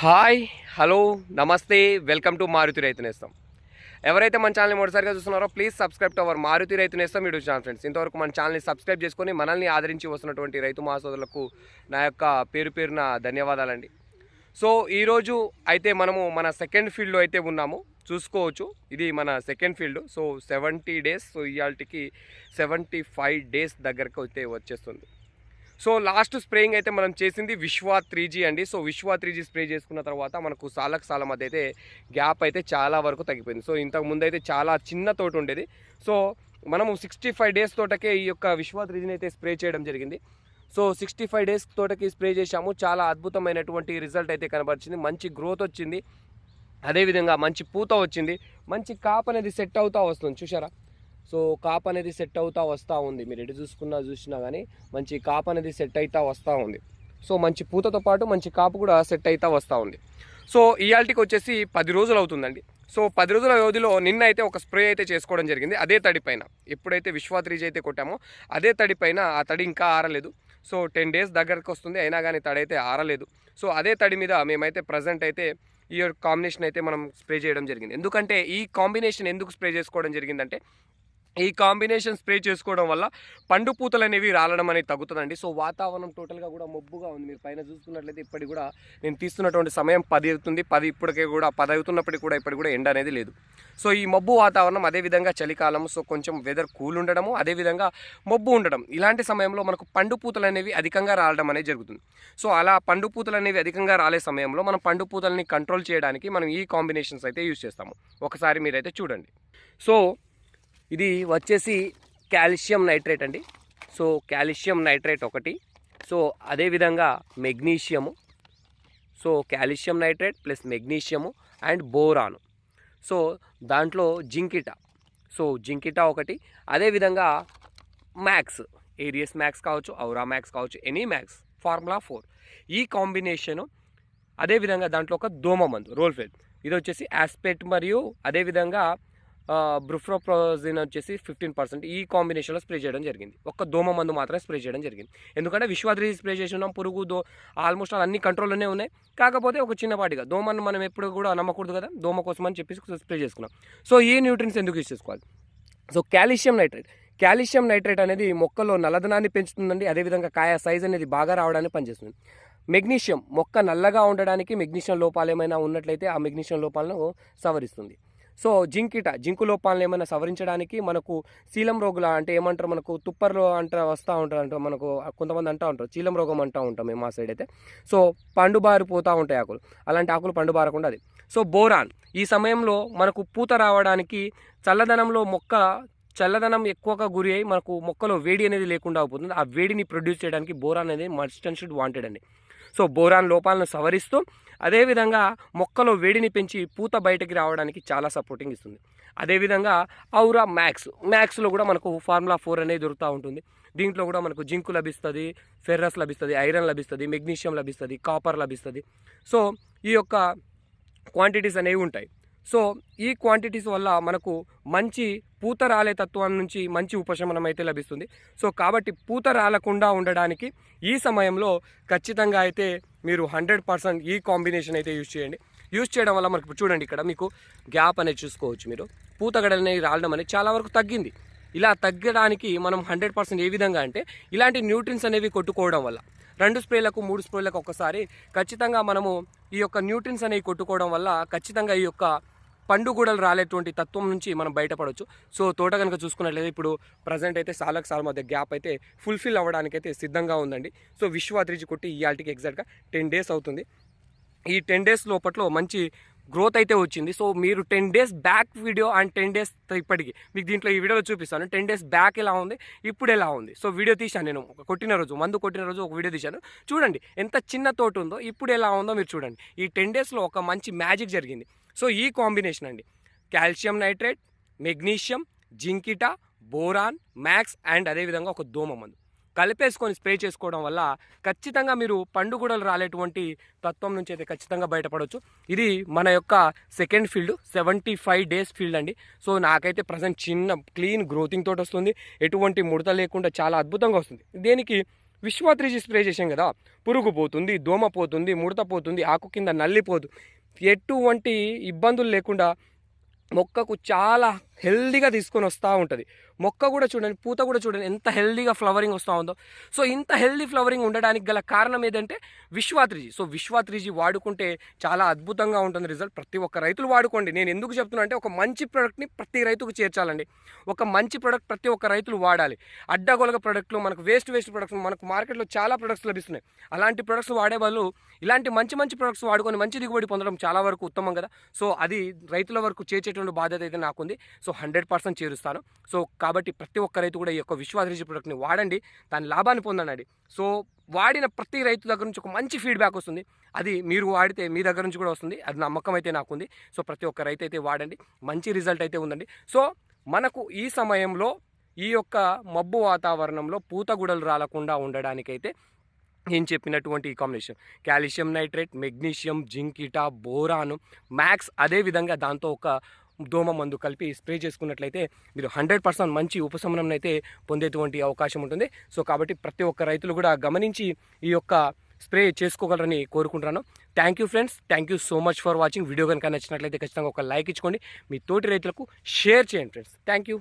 Hi hello నమస్తే welcome to Maruti Raithu Nestham. ఎవరైతే మన ఛానల్ని మొదటిసారిగా చూస్తున్నారో please subscribe to our Maruti Raithu Nestham YouTube channel friends. ఇంతవరకు మన ఛానల్ని సబ్స్క్రైబ్ చేసుకొని మనల్ని ఆదరించి వస్తున్నటువంటి రైతు మహాసోదరులకు నా యొక్క పేరు పేరున ధన్యవాదాలండి. సో ఈరోజు అయితే మనము మన సెకండ్ ఫీల్డ్లో అయితే ఉన్నాము. చూసుకోవచ్చు ఇది మన second field. So seventy days so ఇవాళకి సెవెంటీ ఫైవ్ డేస్ దగ్గరకు అయితే వచ్చేస్తుంది. సో లాస్ట్ స్ప్రేయింగ్ అయితే మనం చేసింది విశ్వా త్రీ అండి. సో విశ్వా త్రీ స్ప్రే చేసుకున్న తర్వాత మనకు సాలకు సాల మధ్య అయితే గ్యాప్ అయితే చాలా వరకు తగ్గిపోయింది. సో ఇంతకు ముందు అయితే చాలా చిన్న తోట ఉండేది. సో మనము సిక్స్టీ ఫైవ్ డేస్ తోటకే ఈ యొక్క విశ్వా త్రీజీని అయితే స్ప్రే చేయడం జరిగింది. సో సిక్స్టీ ఫైవ్ డేస్ తోటకి స్ప్రే చేశాము. చాలా అద్భుతమైనటువంటి రిజల్ట్ అయితే కనబరిచింది. మంచి గ్రోత్ వచ్చింది. అదేవిధంగా మంచి పూత వచ్చింది. మంచి కాప్ అనేది సెట్ అవుతూ వస్తుంది. చూసారా సో కాప్ అనేది సెట్ అవుతా వస్తూ ఉంది. మీరు ఎటు చూసుకున్నా చూసినా కానీ మంచి కాప్ అనేది సెట్ అవుతా వస్తూ ఉంది. సో మంచి పూతతో పాటు మంచి కాపు కూడా సెట్ అవుతా వస్తూ ఉంది. సో ఇయాల్టికి వచ్చేసి పది రోజులు అవుతుందండి. సో పది రోజుల వ్యవధిలో నిన్న అయితే ఒక స్ప్రే అయితే చేసుకోవడం జరిగింది. అదే తడి పైన. ఎప్పుడైతే విశ్వాత్రీజ్ అయితే కొట్టామో అదే తడి పైన ఆ తడి ఇంకా ఆరలేదు. సో టెన్ డేస్ దగ్గరకు వస్తుంది. అయినా కానీ తడి అయితే ఆరలేదు. సో అదే తడి మీద మేమైతే ప్రజెంట్ అయితే ఈ కాంబినేషన్ అయితే మనం స్ప్రే చేయడం జరిగింది. ఎందుకంటే ఈ కాంబినేషన్ ఎందుకు స్ప్రే చేసుకోవడం జరిగిందంటే ఈ కాంబినేషన్ స్ప్రే చేసుకోవడం వల్ల పండు పూతలు అనేవి రాలడం అనేది తగ్గుతుందండి. సో వాతావరణం టోటల్గా కూడా మబ్బుగా ఉంది. మీరు పైన చూసుకున్నట్లయితే ఇప్పటికి కూడా నేను తీస్తున్నటువంటి సమయం పది అవుతుంది పది ఇప్పటికే కూడా పది అవుతున్నప్పటికీ కూడా ఇప్పటికి కూడా ఎండ అనేది లేదు. సో ఈ మబ్బు వాతావరణం అదేవిధంగా చలికాలం సో కొంచెం వెదర్ కూల్ ఉండడము అదేవిధంగా మబ్బు ఉండడం. ఇలాంటి సమయంలో మనకు పండు పూతలు అనేవి అధికంగా రాలడం అనేది జరుగుతుంది. సో అలా పండు పూతలు అనేవి అధికంగా రాలే సమయంలో మనం పండు పూతలని కంట్రోల్ చేయడానికి మనం ఈ కాంబినేషన్స్ అయితే యూజ్ చేస్తాము. ఒకసారి మీరైతే చూడండి. సో ఇది వచ్చేసి కాల్షియం నైట్రేట్ అండి. సో కాల్షియం నైట్రేట్ ఒకటి. సో అదేవిధంగా magnesium. So calcium nitrate plus magnesium and boron. So దాంట్లో జింకిటా. సో జింకిటా ఒకటి. అదేవిధంగా మ్యాక్స్. ఏరియస్ మ్యాక్స్ కావచ్చు ఔరా మ్యాక్స్ కావచ్చు ఎనీ మ్యాక్స్ ఫార్ములా ఫోర్. ఈ కాంబినేషను అదేవిధంగా దాంట్లో ఒక దోమ మందు రోల్ఫెల్ ఇది వచ్చేసి యాస్పెట్ మరియు అదేవిధంగా బ్రుఫ్రోప్రోజిన్ వచ్చేసి ఫిఫ్టీన్ పర్సెంట్ ఈ కాంబినేషన్లో స్ప్రే చేయడం జరిగింది. ఒక్క దోమ మందు మాత్రమే స్ప్రే చేయడం జరిగింది. ఎందుకంటే విశ్వాద్రి స్ప్రే చేసినాం పురుగు దో ఆల్మోస్ట్ అన్ని కంట్రోల్లోనే ఉన్నాయి. కాకపోతే ఒక చిన్నపాటిగా దోమను మనం ఎప్పుడు కూడా నమ్మకూడదు కదా దోమ కోసం అని చెప్పేసి స్ప్రే చేసుకున్నాం. సో ఈ న్యూట్రిన్స్ ఎందుకు యూస్ చేసుకోవాలి? So calcium nitrate. Calcium nitrate అనేది మొక్కలో నల్లదనాన్ని పెంచుతుందండి అదేవిధంగా కాయ సైజ్ అనేది బాగా రావడానికి పనిచేస్తుంది. మెగ్నీషియం మొక్క నల్లగా ఉండడానికి మెగ్నీషియం లోపాలు ఏమైనా ఉన్నట్లయితే ఆ మెగ్నీషియం లోపాలను సవరిస్తుంది. సో జింకిట జింకు లోపాలను ఏమైనా సవరించడానికి మనకు శీలం రోగుల అంటే ఏమంటారు మనకు తుప్పర్లు అంట వస్తూ ఉంటారు అంటే మనకు కొంతమంది అంటూ ఉంటారు చీలం రోగం అంటూ ఉంటాం మేము మా సైడ్ అయితే. సో పండుబారిపోతూ ఉంటాయి ఆకులు అలాంటి ఆకులు పండుబారకుండా అది. సో బోరాన్ ఈ సమయంలో మనకు పూత రావడానికి చల్లదనంలో మొక్క చల్లదనం ఎక్కువగా గురి అయి మనకు మొక్కలో వేడి అనేది లేకుండా అవుతుంది ఆ వేడిని ప్రొడ్యూస్ చేయడానికి బోరాన్ అనేది మస్ట్ అండ్ షుడ్ వాంటెడ్ అండి. సో బోరాన్ లోపాలను సవరిస్తూ అదేవిధంగా మొక్కలో వేడిని పెంచి పూత బయటకి రావడానికి చాలా సపోర్టింగ్ ఇస్తుంది. అదేవిధంగా ఔరా మ్యాక్స్ మ్యాక్స్లో కూడా మనకు ఫార్ములా ఫోర్ అనేది దొరుకుతూ ఉంటుంది. దీంట్లో కూడా మనకు జింకు లభిస్తుంది ఫెర్రస్ లభిస్తుంది ఐరన్ లభిస్తుంది మెగ్నీషియం లభిస్తుంది కాపర్ లభిస్తుంది. సో ఈ యొక్క క్వాంటిటీస్ అనేవి ఉంటాయి. సో ఈ క్వాంటిటీస్ వల్ల మనకు మంచి పూత రాలే తత్వం నుంచి మంచి ఉపశమనం అయితే లభిస్తుంది. సో కాబట్టి పూత రాలకుండా ఉండడానికి ఈ సమయంలో ఖచ్చితంగా అయితే మీరు హండ్రెడ్ పర్సెంట్ ఈ కాంబినేషన్ అయితే యూజ్ చేయండి. యూజ్ చేయడం వల్ల మనకు చూడండి ఇక్కడ మీకు గ్యాప్ అనేది చూసుకోవచ్చు మీరు. పూతగడలు అనేవి రావడం అనేది చాలా వరకు తగ్గింది. ఇలా తగ్గడానికి మనం హండ్రెడ్ పర్సెంట్ ఏ విధంగా అంటే ఇలాంటి న్యూట్రిన్స్ అనేవి కొట్టుకోవడం వల్ల రెండు స్ప్రేలకు మూడు స్ప్రేలకు ఒకసారి ఖచ్చితంగా మనము ఈ యొక్క న్యూట్రిన్స్ అనేవి కొట్టుకోవడం వల్ల ఖచ్చితంగా ఈ యొక్క పండు గూడలు రాలేటువంటి తత్వం నుంచి మనం బయటపడవచ్చు సో తోట కనుక చూసుకున్నట్లయితే ఇప్పుడు ప్రజెంట్ అయితే సాలకు సాల మధ్య గ్యాప్ అయితే ఫుల్ఫిల్ అవ్వడానికైతే సిద్ధంగా ఉందండి. సో విశ్వాద్రిజి కొట్టి ఇవాళకి ఎగ్జాక్ట్గా టెన్ డేస్ అవుతుంది. ఈ టెన్ డేస్ లోపట్లో మంచి గ్రోత్ అయితే వచ్చింది. సో మీరు ten days back video and ten days ఇప్పటికి మీకు దీంట్లో ఈ వీడియోలో చూపిస్తాను. టెన్ డేస్ బ్యాక్ ఎలా ఉంది ఇప్పుడు ఎలా ఉంది. సో వీడియో తీశాను నేను. కొట్టిన రోజు మందు కొట్టిన రోజు ఒక వీడియో తీశాను. చూడండి ఎంత చిన్న తోట ఉందో ఇప్పుడు ఎలా ఉందో మీరు చూడండి. ఈ టెన్ డేస్లో ఒక మంచి మ్యాజిక్ జరిగింది. సో ఈ కాంబినేషన్ అండి. కాల్షియం నైట్రేట్ మెగ్నీషియం జింకిటా బోరాన్ మ్యాక్స్ అండ్ అదేవిధంగా ఒక దోమ మందు. కలిపేసుకొని స్ప్రే చేసుకోవడం వల్ల ఖచ్చితంగా మీరు పండుగూడలు రాలేటువంటి తత్వం నుంచి అయితే ఖచ్చితంగా బయటపడవచ్చు ఇది మన యొక్క second field seventy five days field అండి. సో నాకైతే ప్రజెంట్ చిన్న క్లీన్ గ్రోతింగ్ తోటి వస్తుంది. ఎటువంటి ముడత లేకుండా చాలా అద్భుతంగా వస్తుంది. దేనికి? విశ్వాత్రిజీ స్ప్రే చేసాం కదా. పురుగు పోతుంది దోమ పోతుంది ముడత పోతుంది ఆకు కింద నల్లిపోదు. ఎటువంటి ఇబ్బందులు లేకుండా మొక్కకు చాలా హెల్దీగా తీసుకొని వస్తూ ఉంటుంది. మొక్క కూడా చూడండి పూత కూడా చూడండి ఎంత హెల్దీగా ఫ్లవరింగ్ వస్తూ ఉందో. సో ఇంత హెల్దీ ఫ్లవరింగ్ ఉండడానికి గల కారణం ఏదంటే విశ్వాత్రిజీ. సో విశ్వాత్రిజీ వాడుకుంటే చాలా అద్భుతంగా ఉంటుంది రిజల్ట్. ప్రతి ఒక్క రైతులు వాడుకోండి. నేను ఎందుకు చెప్తున్నా అంటే ఒక మంచి ప్రోడక్ట్ని ప్రతి రైతుకు చేర్చాలండి. ఒక మంచి ప్రోడక్ట్ ప్రతి ఒక్క రైతులు వాడాలి. అడ్డగొలగ ప్రోడక్ట్లు మనకు వేస్ట్ వేస్ట్ ప్రొడక్ట్స్ మనకు మార్కెట్లో చాలా ప్రొడక్ట్స్ లభిస్తున్నాయి. అలాంటి ప్రొడక్ట్స్ వాడే వాళ్ళు ఇలాంటి మంచి మంచి ప్రొడక్ట్స్ వాడుకొని మంచి దిగుబడి పొందడం చాలా వరకు ఉత్తమం కదా. సో అది రైతుల వరకు చేర్చేటువంటి బాధ్యత అయితే నాకుంది. సో హండ్రెడ్ పర్సెంట్ చేరుస్తాను. సో కాబట్టి ప్రతి ఒక్క రైతు కూడా ఈ యొక్క విశ్వాస ప్రోడక్ట్ని వాడండి దాని లాభాన్ని పొందండి సో వాడిన ప్రతి రైతు దగ్గర నుంచి ఒక మంచి ఫీడ్బ్యాక్ వస్తుంది. అది మీరు వాడితే మీ దగ్గర నుంచి కూడా వస్తుంది. అది నమ్మకం అయితే నాకుంది. సో ప్రతి ఒక్క రైతు అయితే వాడండి. మంచి రిజల్ట్ అయితే ఉందండి. సో మనకు ఈ సమయంలో ఈ యొక్క మబ్బు వాతావరణంలో పూతగుడలు రాలకుండా ఉండడానికైతే నేను చెప్పినటువంటి ఈ కాంబినేషన్. కాల్షియం నైట్రేట్ మెగ్నీషియం జింకిటా బోరాను మ్యాక్స్ అదేవిధంగా దాంతో ఒక దోమ మందు కలిపి స్ప్రే చేసుకున్నట్లయితే మీరు హండ్రెడ్ పర్సెంట్ మంచి ఉపశమనం అయితే పొందేటువంటి అవకాశం ఉంటుంది. సో కాబట్టి ప్రతి ఒక్క రైతులు కూడా గమనించి ఈ యొక్క స్ప్రే చేసుకోగలరని కోరుకుంటున్నాను. Thank you friends thank you so much for watching video కనుక నచ్చినట్లయితే ఖచ్చితంగా ఒక లైక్ ఇచ్చుకోండి. మీ తోటి రైతులకు షేర్ చేయండి ఫ్రెండ్స్ థ్యాంక్ యూ